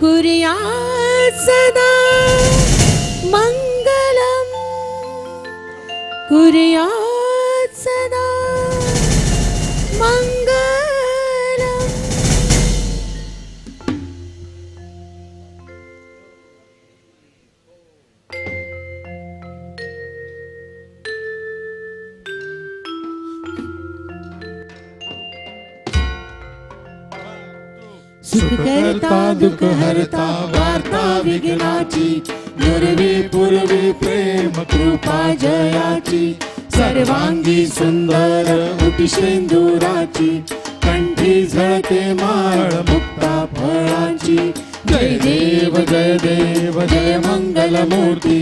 कुर्यात् सदा मङ्गलम्। कुर्यात् दुःख हरता वार्ता विघ्नाची दुर्वी पूर्वी प्रेम कृपा जयाची सर्वांगी सुंदर उटी शेंदुराची कंठी झळके माळ मुक्ता फळाची. जय देव जय देव जय मंगल मूर्ती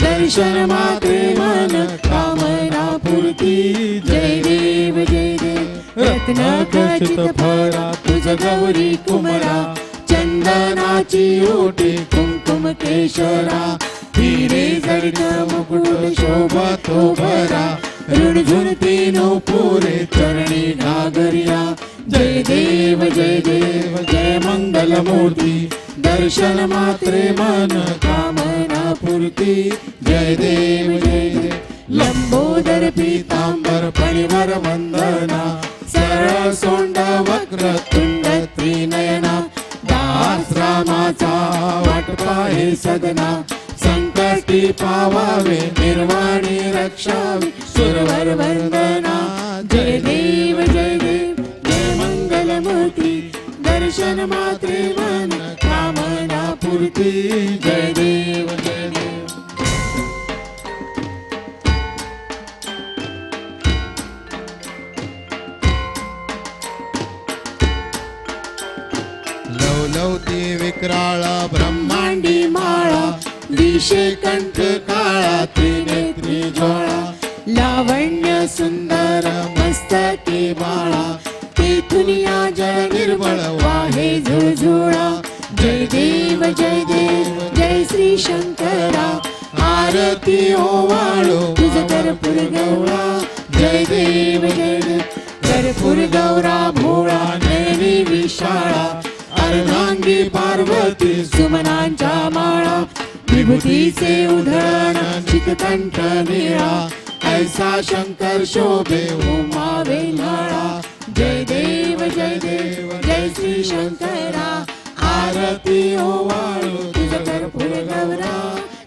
दर्शन माते मन कामना पूर्ती. जय देव जय देव रत्न खचित फळा तुझ गौरी कुमरा चंदनाची ओटी कुंकुम केशरा. हिरे जडक मुकुट शोभा तो भरा ऋणझुन तीनो पुरे चरणी नागरिया. जय देव जय देव जय मंगल मूर्ती दर्शन मात्रे मन कामना पूर्ती जय देव जय देव. लंबोदर पीतांबर परिवर वंदना. सरळ सोंड वक्र तुंड त्रिनयन आश्रमाचा वाटपा हे सदना संकटी पावावे निर्वाणी रक्षावे सुरवर वंदना. जय देव जय देव जय मंगल मूर्ती दर्शन मात्रे मन कामना पूर्ती. जय देव शंकरा आरती हो ओवाळो तुझ कर्पूर गौरा जय देव जय. कर्पूर गौरा भोळा नैनी विशाळा अर्धांगी पार्वती सुमनांच्या माळा. विभूतीचे उधळण चिककंठ निळा. ऐसा शंकर शोभे उमा वेल्हाळा. जय देव जय देव जय श्री शंकरा. आरती हो ओवाळू तुझा कर्पूर गौरा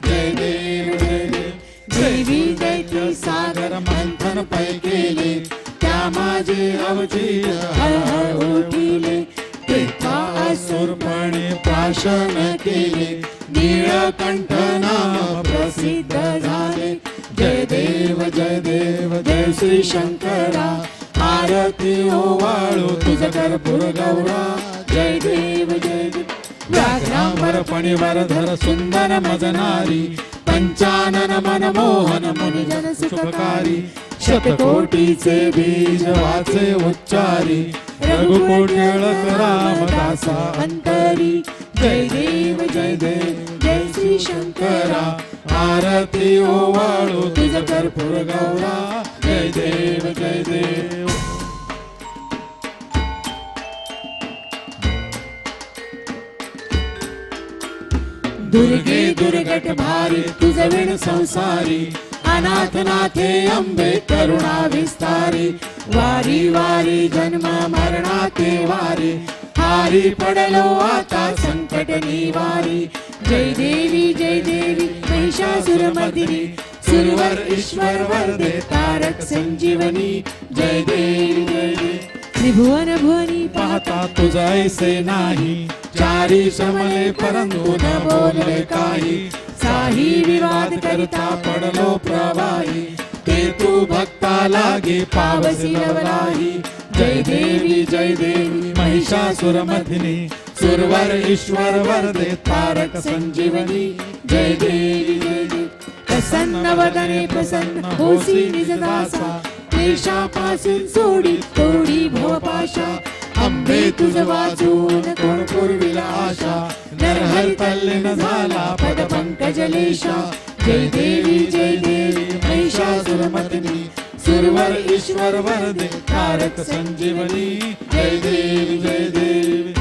जय देव जय देव देवी दैत्य सागर मंथन पै केले. त्या माझे अवधी हर उठिले. तेथा असुरपणे प्राशन केले. निळकंठ नाम प्रसिद्ध झाले. जय देव जय देव जय श्री शंकरा. आरती हो ओवाळू तुझा कर्पूर गौरा जय देव व्याघ्रांबर पणिवर धर सुंदर मजनारी पंचानन मनमोहन मुनिजन सुखकारी शतकोटीचे बीज वाचे उच्चारी रघुकोटिळक रामदासा अंतरी. जय देव जय देव जय श्री शंकरा. आरती ओवाळू तुझ कर्पूर गौरा. जय देव जय देव. दुर्गे दुर्गट भारी तुझ विण संसारी अनाथ नाथे अंबे करुणा विस्तारी वारी वारी जन्म मरणाते वारी हारी पडलो आता संकट निवारी जय देवी जय देवी महिषासुर मदिनी सुरवर ईश्वर वरदे तारक संजीवनी जय देवी जय देवी। त्रिभुवन भुवनी पाहता तुझा नाही. चारी समले परंतु न बोलले काही. साही विवाद करता पडलो प्रवाही. ते तू भक्ता लागे पावसी लवलाही जय देवी जय देवी महिषासुर मथिनी. सुरवर ईश्वर वरदे तारक संजीवनी. जय देवी जय देवी. प्रसन्न वदने प्रसन्न होसी निज दासा क्लेशापासून सोडी तोडी पाशा आंबे तुझ वाचून कोण पूर्वीला आशा? नरहर तल्लीन झाला पद पंकजलेशा जय देवी जय देवी महिषासुरमतिनी. सुरवर ईश्वर वरदे तारक संजीवनी. जय देवी जय देवी.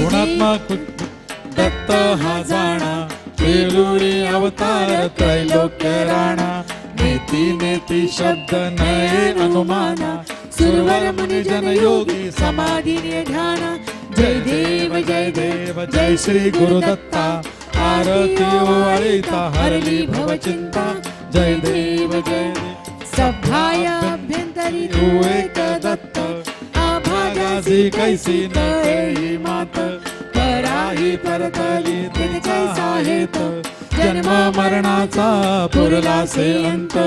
गुणात्मा दत्त हा जाणा. पेलुरी अवतार त्रैलोक्य राणा नेती नेती शब्द नये अनुमाना सुरवर मुनी जन योगी समाधी ध्यान। जय देव जय देव जय श्री गुरुदत्ता। आरती ओवाळीता हरली भवचिंता जय देव जय सभाय अभ्यंतरी तू एक दत्त। आभागासी कैसी नही मात। नाही परतली तिचा साहेत जन्म मरणाचा पुरला से अंत.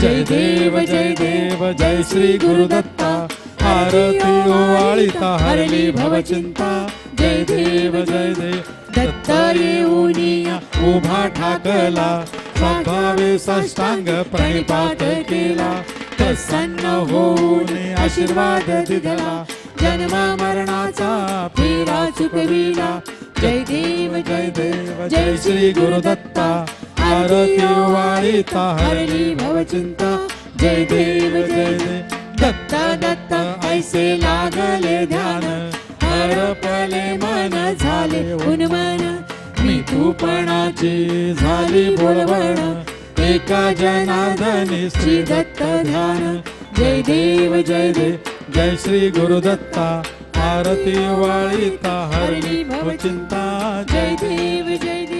जय देव जय देव जय श्री गुरुदत्ता. आरती ओवाळीता हरली भवचिंता. जय देव जय देव. दत्त येऊनिया उभा ठाकला. साधावे साष्टांग प्रणिपात केला. प्रसन्न होऊन आशीर्वाद दिधला. जन्म मरणाचा फेरा चुकविला. जय देव जय देव जय श्री गुरुदत्ता। आरती वाळीता हरली भवचिंता जय देव जय देव। दत्ता ऐसे लागले ध्यान। हरपले मन झाले उन्मन। मी तूपणाची झाली बोलवण। एका जनार्दनी श्री दत्त ध्यान। जय देव जय देव। जय श्री गुरुदत्ता। आरती वाळीता हरली चिंता जय देव. जय देव.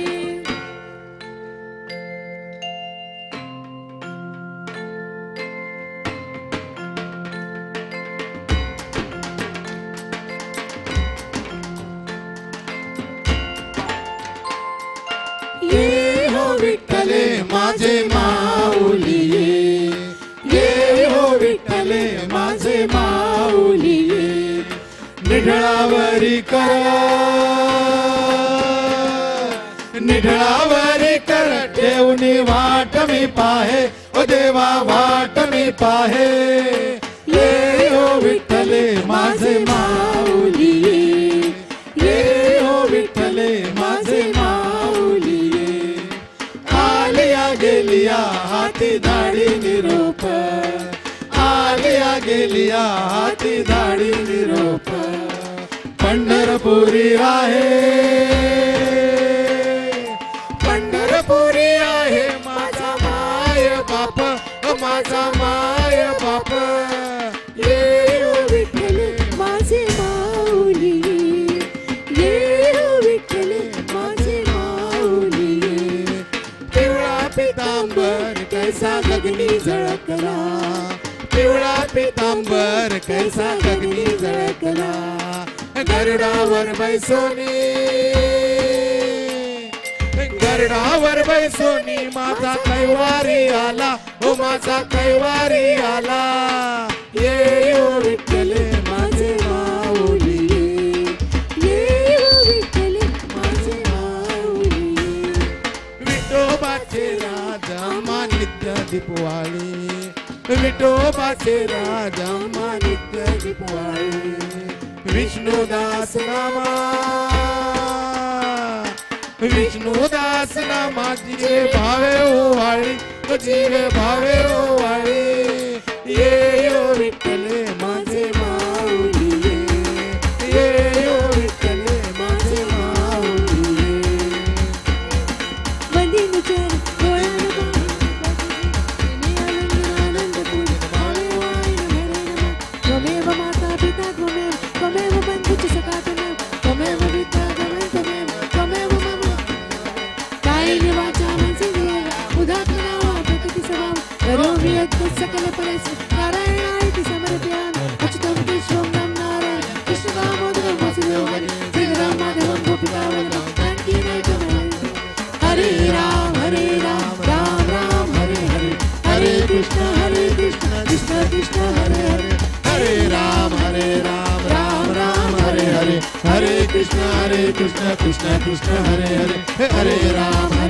ये हो विठ्ठले माझे माऊली निढळावरी कर. निढळावरी कर. ठेवून वाट मी पाहे ओ देवा वाट मी पाहे. ये हो विठ्ठले माझे माऊली. ये. हो विठ्ठले माझे माऊली. आलिया गेलिया हाती दाढी निरोप. आलिया गेलिया हाती पंढरपुरी आहे. पंढरपुरी आहे माझा माय बाप माझा माय बाप. ये हो ओ माझे माऊली. ये हो माझे माऊली. पिवळा पितांबर कैसा गगनी झळकला. पिवळा पितांबर कैसा गगनी झळकला. गरडावर बैसोनी. गरडावर बैसोनी माझा कैवारी आला. ओ माझा कैवारी आला. ये ओ विठ्ठले माझे माऊली ये हो विठ्ठले माझे माऊली विठोबाचे राजा नित्य दीपवाळी. विठोबाचे राजा नित्य दीपवाळी. विष्णुदास नामा विष्णुदास नामा जीवे भावे ओवाळी जीवे भावे ओवाळी ये यो विठ्ठले माझे పుస్తకల పరేసి నారాయణానికి సమర్పయామి అచ్యుతం విశ్వం నమ్ నారాయణ కృష్ణ దామోదరం వసుదేవని శ్రీరామ మాధవం గోపికావన హరే రామ హరే రామ రామ రామ హరే హరే హరే కృష్ణ హరే కృష్ణ కృష్ణ కృష్ణ హరే హరే హరే రామ హరే రామ రామ రామ హరే హరే హరే కృష్ణ హరే కృష్ణ కృష్ణ కృష్ణ హరే హరే హరే రామ హరే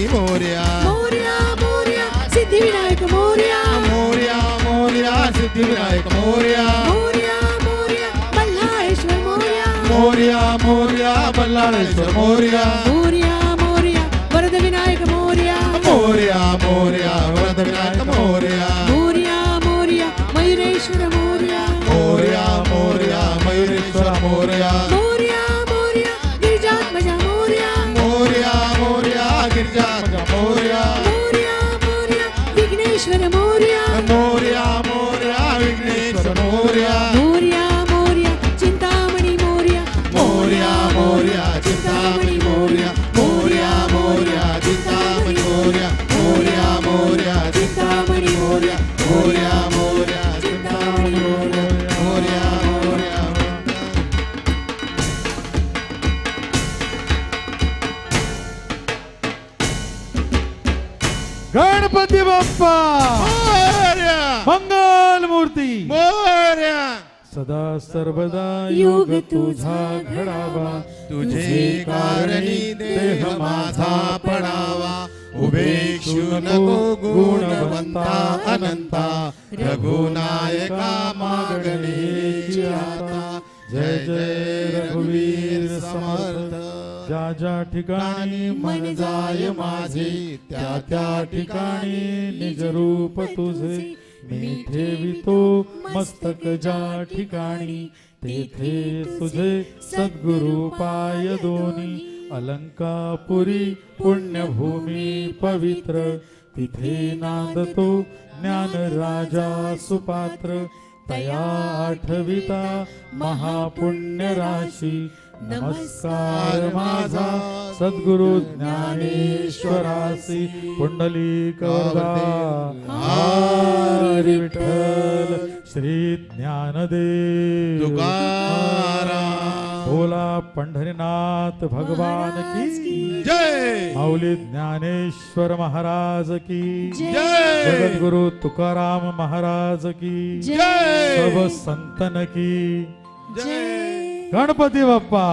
गणपती मोर्या. मोर्या मोर्या सिद्धिविनायक मोर्या. मोर्या मोर्या सिद्धिविनायक मोर्या. मोर्या मोर्या मल्हाळेश्वर मोर्या. मोर्या मोर्या बल्लाळेश्वर मोर्या विघ्नेश्वर मोर्या मूर्ती. मोर्या. सदा सर्वदा योग तुझा तुझा घडावा. तुझे कारणी देह माझा पडावा. उभेक्षु नको गुणवंता अनंता. रघुनायका मागणे जय जय रघुवीर समर्थ. ज्या ज्या ठिकाणी मन जाय माझे त्या त्या ठिकाणी निज रूप तुझे. मी ठेवितो मस्तक ज्या ठिकाणी तेथे तुझे सद्गुरु पाय दोन्ही अलंकापुरी पुण्यभूमी पवित्र तिथे नांदतो ज्ञान राजा सुपात्र. तया आठविता महापुण्य राशी नमस्कार माझा सद्गुरु ज्ञानेश्वरासी हरी विठ्ठल श्री ज्ञानदेव। तुकाराम। बोला पंढरीनाथ भगवान की जय। माऊली ज्ञानेश्वर महाराज की जय। जगद्गुरु तुकाराम महाराज की जय। सर्व संतन की जय। Ganpati Bappa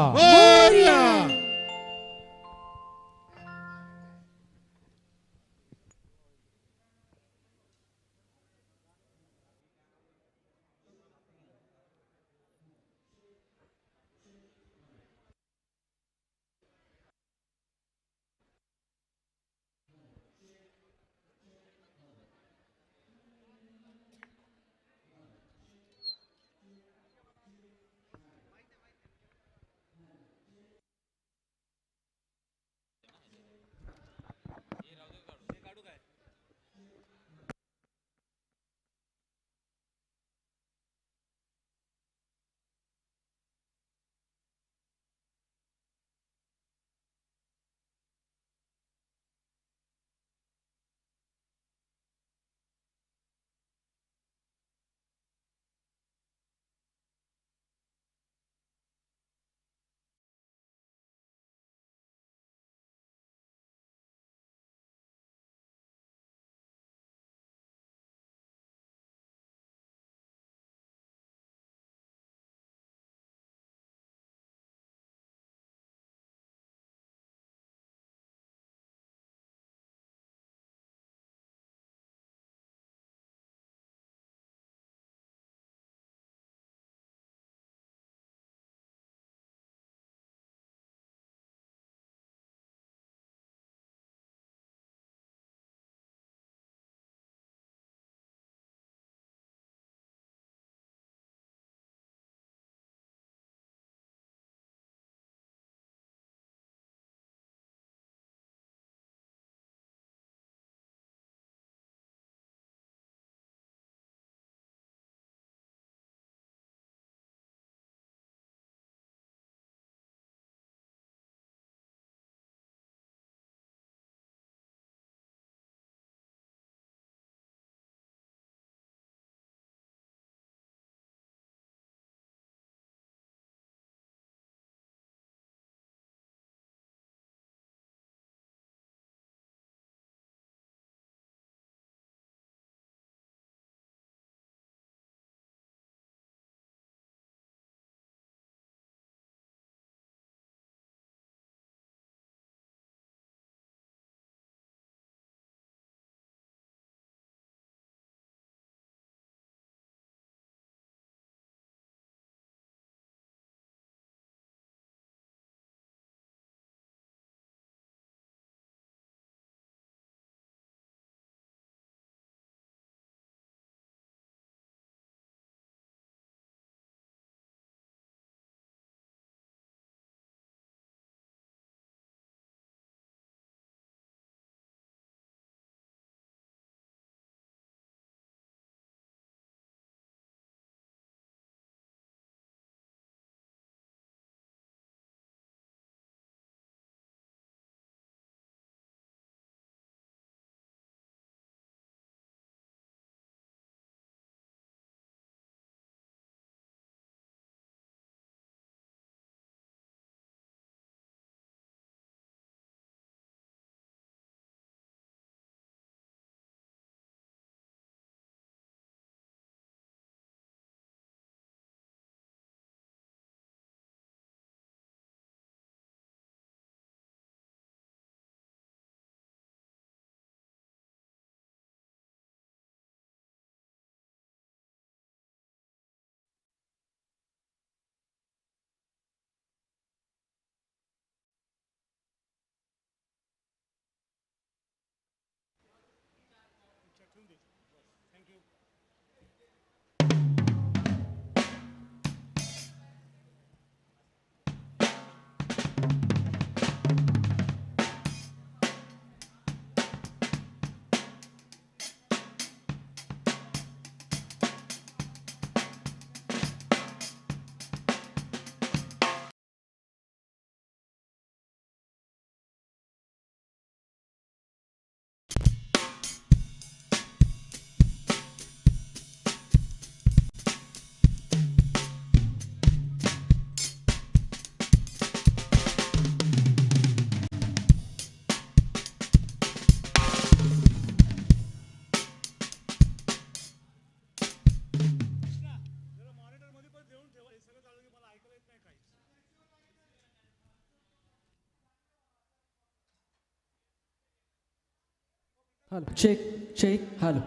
hello check check hello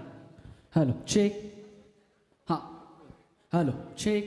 hello check हां हॅलो चेक